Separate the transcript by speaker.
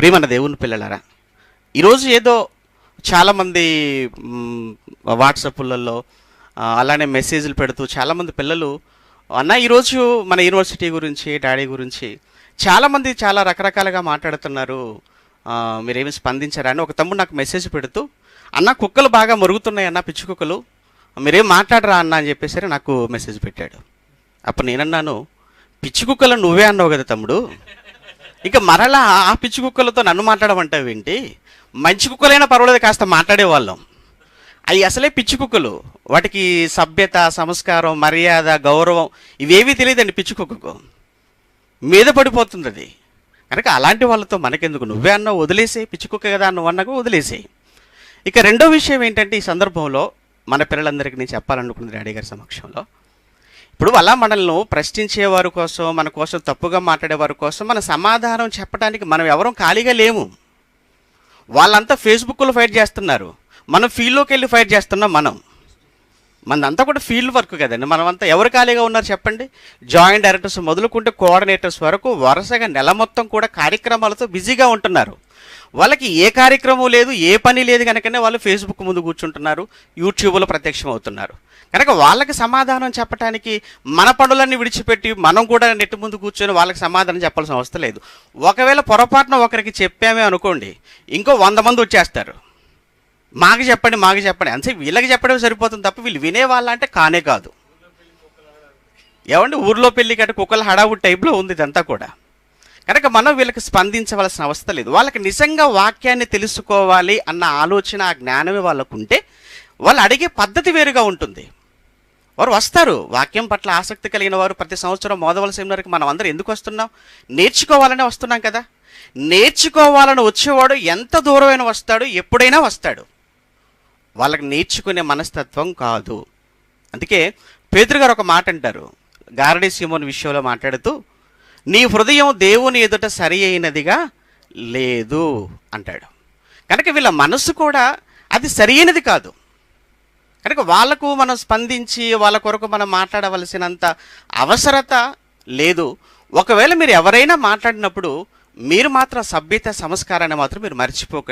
Speaker 1: ప్రియమన్న దేవుని పిల్లలరా ఈరోజు ఏదో చాలామంది వాట్సాప్లలో అలానే మెసేజ్లు పెడుతూ చాలామంది పిల్లలు అన్న ఈరోజు మన యూనివర్సిటీ గురించి డాడీ గురించి చాలామంది చాలా రకరకాలుగా మాట్లాడుతున్నారు. మీరేమి స్పందించారా? అని ఒక తమ్ముడు నాకు మెసేజ్ పెడుతూ అన్న కుక్కలు బాగా మరుగుతున్నాయి అన్న పిచ్చి కుక్కలు. మీరేం మాట్లాడరా అన్న? అని చెప్పేసరి నాకు మెసేజ్ పెట్టాడు. అప్పుడు నేనన్నాను పిచ్చి కుక్కలు నువ్వే అన్నావు కదా తమ్ముడు. ఇక మరలా ఆ పిచ్చి కుక్కలతో నన్ను మాట్లాడమంటావు ఏంటి? మంచి కుక్కలైనా పర్వాలేదు కాస్త మాట్లాడేవాళ్ళం. అవి అసలే పిచ్చి కుక్కలు. వాటికి సభ్యత సంస్కారం మర్యాద గౌరవం ఇవేవీ తెలియదండి పిచ్చి కుక్కకు. మీద పడిపోతుంది అది. కనుక అలాంటి వాళ్ళతో మనకెందుకు? నువ్వే అన్న వదిలేసే పిచ్చి కుక్క కదా అన్న అన్నకు వదిలేసేయి. ఇక రెండో విషయం ఏంటంటే ఈ సందర్భంలో మన పిల్లలందరికీ నేను చెప్పాలనుకున్నది డాడీ గారి సమక్షంలో ఇప్పుడు అలా మనల్ని ప్రశ్నించేవారి కోసం మన కోసం తప్పుగా మాట్లాడేవారి కోసం మన సమాధానం చెప్పడానికి మనం ఎవరం ఖాళీగా లేము. వాళ్ళంతా ఫేస్బుక్లో ఫైట్ చేస్తున్నారు. మనం ఫీల్డ్లోకి వెళ్ళి ఫైట్ చేస్తున్నాం మనం. మనదంతా కూడా ఫీల్డ్ వర్క్ కదండి. మనమంతా ఎవరు ఖాళీగా ఉన్నారు చెప్పండి? జాయింట్ డైరెక్టర్స్ మొదలుకుంటే కోఆర్డినేటర్స్ వరకు వరుసగా నెల మొత్తం కూడా కార్యక్రమాలతో బిజీగా ఉంటున్నారు. వాళ్ళకి ఏ కార్యక్రమం లేదు ఏ పని లేదు కనుకనే వాళ్ళు ఫేస్బుక్ ముందు కూర్చుంటున్నారు యూట్యూబ్లో ప్రత్యక్షం అవుతున్నారు కనుక వాళ్ళకి సమాధానం చెప్పడానికి మన పనులన్నీ విడిచిపెట్టి మనం కూడా నెట్ ముందు కూర్చొని వాళ్ళకి సమాధానం చెప్పాల్సిన అవసరం లేదు. ఒకవేళ పొరపాటున ఒకరికి చెప్పామే అనుకోండి ఇంకో వంద మంది వచ్చేస్తారు. మాకు చెప్పండి మాకు చెప్పండి. అంతే వీళ్ళకి చెప్పడం సరిపోతుంది తప్ప వీళ్ళు వినేవాళ్ళ అంటే కానే కాదు. ఏమండి ఊర్లో పెళ్ళి కట్ట కుక్కల హడావుడి టైప్లో ఉంది ఇదంతా కూడా. కనుక మనం వీళ్ళకి స్పందించవలసిన అవస్థ లేదు. వాళ్ళకి నిజంగా వాక్యాన్ని తెలుసుకోవాలి అన్న ఆలోచన ఆ జ్ఞానమే వాళ్ళకు ఉంటే వాళ్ళు అడిగే పద్ధతి వేరుగా ఉంటుంది. వారు వస్తారు. వాక్యం పట్ల ఆసక్తి కలిగిన వారు ప్రతి సంవత్సరం మోదవల సెమినార్కి మనం అందరం ఎందుకు వస్తున్నాం? నేర్చుకోవాలనే వస్తున్నాం కదా. నేర్చుకోవాలని వచ్చేవాడు ఎంత దూరమైన వస్తాడు? ఎప్పుడైనా వస్తాడు. వాళ్ళకి నేర్చుకునే మనస్తత్వం కాదు. అందుకే పేదరు గారు ఒక మాట అంటారు. గారడి సీమోన్ విషయంలో మాట్లాడుతూ నీ హృదయం దేవుని ఎదుట సరి అయినదిగా లేదు అంటాడు. కనుక వీళ్ళ మనసు కూడా అది సరైనది కాదు. కనుక వాళ్ళకు మనం స్పందించి వాళ్ళ కొరకు మనం మాట్లాడవలసినంత అవసరత లేదు. ఒకవేళ మీరు ఎవరైనా మాట్లాడినప్పుడు మీరు మాత్రం సభ్యత సంస్కారాన్ని మాత్రం మీరు మర్చిపోకండి.